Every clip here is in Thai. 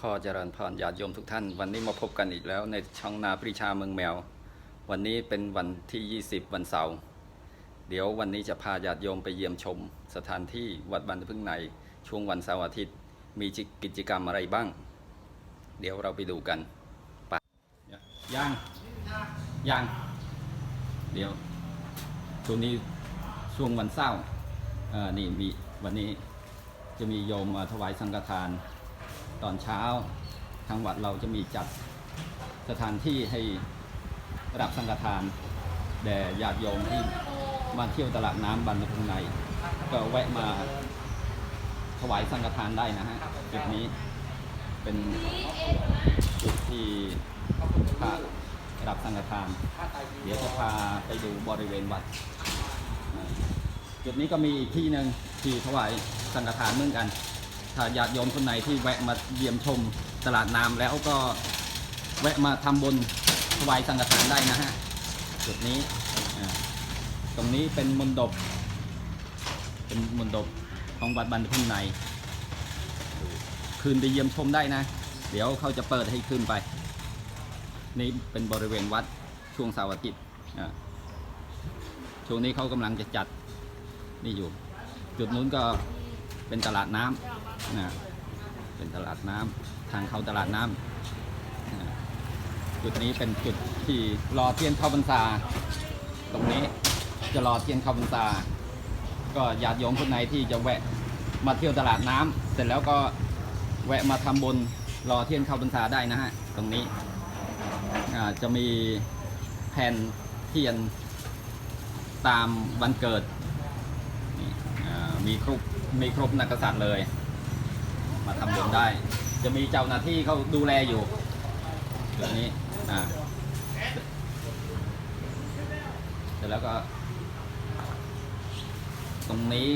ขอเจริญพรญาติโยมทุกท่าน วันนี้มาพบกันอีกแล้วในช่องนาปริชาเมืองแมว วันนี้เป็นวันที่ 20 วันเสาร์เดี๋ยววันนี้จะพาญาติโยมไปเยี่ยมชม สถานที่วัดบันพึ่งในช่วงวันเสาร์อาทิตย์ มีกิจกรรมอะไรบ้าง เดี๋ยวเราไปดูกันไปยังยังเดี๋ยวช่วงนี้ช่วงวันเสาร์อ่อนี่มีวันนี้จะมีโยมมาถวายสังฆทาน ตอนเช้าทางวัดเราจะมีจัดสถานที่ให้รับสังฆทานแด่ญาติโยมที่มาเที่ยวตลาดน้ำบรรพตใน ก็แวะมาถวายสังฆทานได้นะฮะจุดนี้เป็นจุดที่พระรับสังฆทาน เดี๋ยวจะพาไปดูบริเวณวัด จุดนี้ก็มีอีกที่หนึ่งที่ถวายสังฆทานเหมือนกัน ถ้าญาติโยมคนไหนที่แวะมาเยี่ยมชมตลาดน้ำแล้วก็แวะมาทำบุญถวายสังฆทานได้นะฮะจุดนี้ตรงนี้เป็นมณฑปเป็นมณฑปของวัดบันพึ่งใน คืนไปเยี่ยมชมได้นะ เดี๋ยวเขาจะเปิดให้ขึ้นไป นี่เป็นบริเวณวัดช่วงเสาร์อาทิตย์ช่วงนี้เขากำลังจะจัดนี่อยู่ จุดนู้นก็เป็นตลาดน้ำ นะเป็นตลาดน้ำทางเข้าตลาดน้ำนะจุดนี้เป็นจุดที่รอเทียนเข้าพรรษา ตรงนี้จะรอเทียนเข้าพรรษา ก็ญาติโยมคนไหนที่จะแวะมาเที่ยวตลาดน้ำเสร็จแล้วก็แวะมาทำบุญรอเทียนเข้าพรรษาได้นะฮะตรงนี้จะมีแผ่นเทียนตามวันเกิดมีครบมีครบนักกษัตริย์เลย มาทำบุญได้ จะมีเจ้าหน้าที่เขาดูแลอยู่จุดนี้อ่าเสร็จแล้วก็ ตรงนี้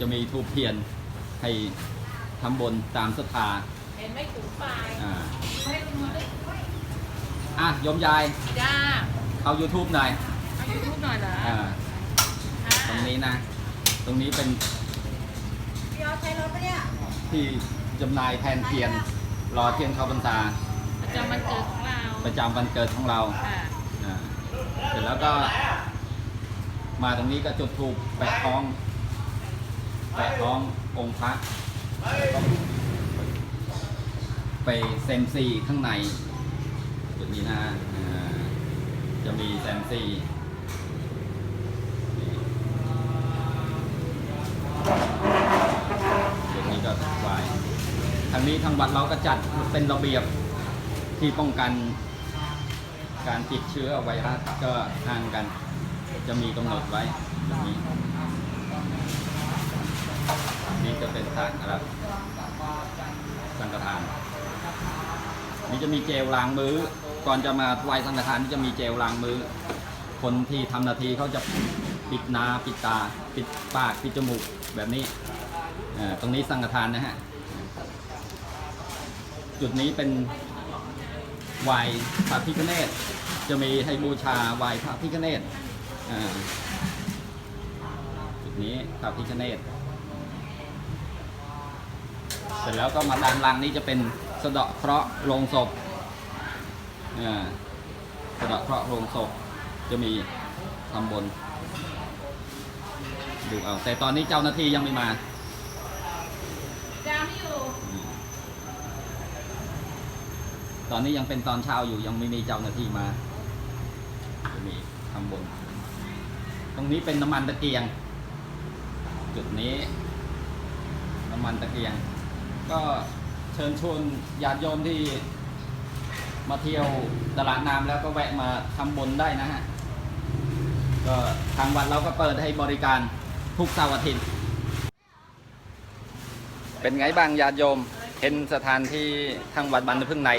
จะมีทูปเทียนให้ทำบุญตามศรัทธาเห็นไหม่ถูกปลายอ่าให้คุณมาได้อะโยมยายจ้าเข้า YouTube หน่อยเอายูทูบหน่อยเหรออ่าตรงนี้นะ ตรงนี้เป็น พี่เอาใช้รถปะเนี่ย ที่จำหน่ายแทนเทียนรอเทียนเข้าพรรษาประจำวันเกิดของเราประจำวันเกิดของเราค่ะอ่าเสร็จแล้วก็ มาตรงนี้ก็จุดธูปแปะท้อง แปะท้ององค์พระแล้วก็ไปเซมซีข้างใน จุดนี้นะอ่าจะมีแซมซีนี่จุดนี้ก็ไหวทางนี้ทางวัดเราก็จัดเป็นระเบียบที่ป้องกันการติดเชื้อไวรัสก็ห่างกัน จะมีกำหนดไว้แบบนี้ นี่จะเป็นทางครับสังฆทาน นี่จะมีเจลล้างมือ ก่อนจะมาไหว้สังฆทานนี่จะมีเจลล้างมือ คนที่ทำนาทีเขาจะปิดนาปิดตา ปิดปาก ปิดจมูกแบบนี้ตรงนี้สังฆทานนะฮะ จุดนี้เป็นไหวพระพิฆเนศจะมีให้บูชาไหวพระพิฆเนศจุดนี้พระพิฆเนศเสร็จแล้วก็มาด้านล่างนี้จะเป็นสะเดาะเคราะห์ลงศพสะเดาะเคราะห์ลงศพจะมีทำบนดูเอาแต่ตอนนี้เจ้าหน้าที่ยังไม่มาไม่อยู่ อืม ตอนนี้ยังเป็นตอนเช้าอยู่ยังไม่มีเจ้าหน้าที่มาจะมีทำบน ตรงนี้เป็นน้ำมันตะเกียง จุดนี้ น้ำมันตะเกียง ก็เชิญชวนญาติโยมที่มาเที่ยวตลาดน้ำแล้วก็แวะมาทำบุญได้นะฮะ ก็ทางวัดเราก็เปิดให้บริการทุกเสาร์อาทิตย์ เป็นไงบ้างญาติโยม เห็นสถานที่ทางวัดบรรพพึ่งใน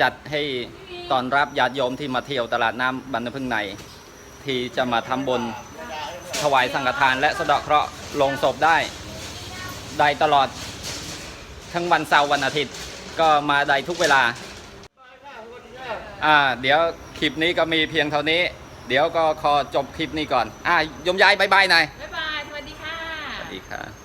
จัดให้ตอนรับญาติโยมที่มาเที่ยวตลาดน้ำบรรพพึ่งใน ที่จะมาทำบุญถวายสังฆทาน และสะเดาะเคราะห์ลงศพได้ ได้ตลอดทั้งวันเสาร์วันอาทิตย์ก็มาได้ทุกเวลาอ่าเดี๋ยวคลิปนี้ก็มีเพียงเท่านี้ เดี๋ยวก็ขอจบคลิปนี้ก่อนอ่ายมยายบายบายหน่อยบ๊ายบาย สวัสดีค่ะ สวัสดีครับ